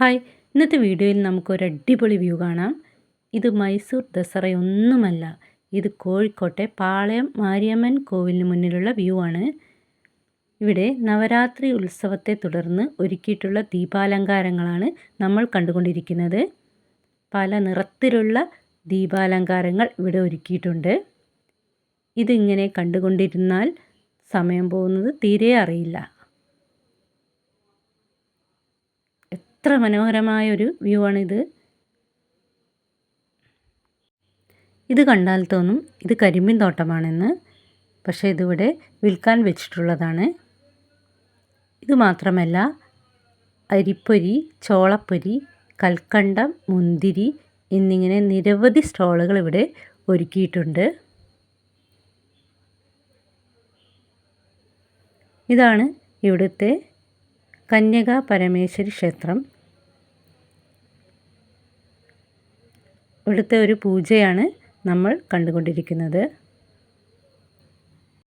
Hi. ഇന്നത്തെ വീഡിയോയിൽ നമുക്കൊരു അടിപൊളി വ്യൂ കാണാം. ഇത് മൈസൂർ ദസറയൊന്നുമല്ല. ഇത് കോഴിക്കോട്ടെ പാളയം മാരിയമ്മൻ കോവിലിന് മുന്നിലുള്ള വ്യൂ ആണ്. ഇവിടെ നവരാത്രി ഉത്സവത്തെ തുടർന്ന് ഒരുക്കിയിട്ടുള്ള ദീപാലങ്കാരങ്ങളാണ് നമ്മൾ കണ്ടുകൊണ്ടിരിക്കുന്നത്. പല നിറത്തിലുള്ള ദീപാലങ്കാരങ്ങൾ ഇവിടെ ഒരുക്കിയിട്ടുണ്ട്. ഇതിങ്ങനെ കണ്ടുകൊണ്ടിരുന്നാൽ സമയം പോകുന്നത് തീരെ അറിയില്ല. എത്ര മനോഹരമായൊരു വ്യൂ ആണിത് ഇത് കണ്ടാൽ തോന്നും ഇത് കരിമ്പിൻ തോട്ടമാണെന്ന്. പക്ഷേ ഇതിവിടെ വിൽക്കാൻ വെച്ചിട്ടുള്ളതാണ്. ഇത് മാത്രമല്ല അരിപ്പൊരി ചോളപ്പൊരി കൽക്കണ്ടം മുന്തിരി എന്നിങ്ങനെ നിരവധി സ്റ്റോളുകൾ ഇവിടെ ഒരുക്കിയിട്ടുണ്ട്. ഇതാണ് ഇവിടുത്തെ കന്യക പരമേശ്വരി ക്ഷേത്രം. ഇവിടുത്തെ ഒരു പൂജയാണ് നമ്മൾ കണ്ടുകൊണ്ടിരിക്കുന്നത്.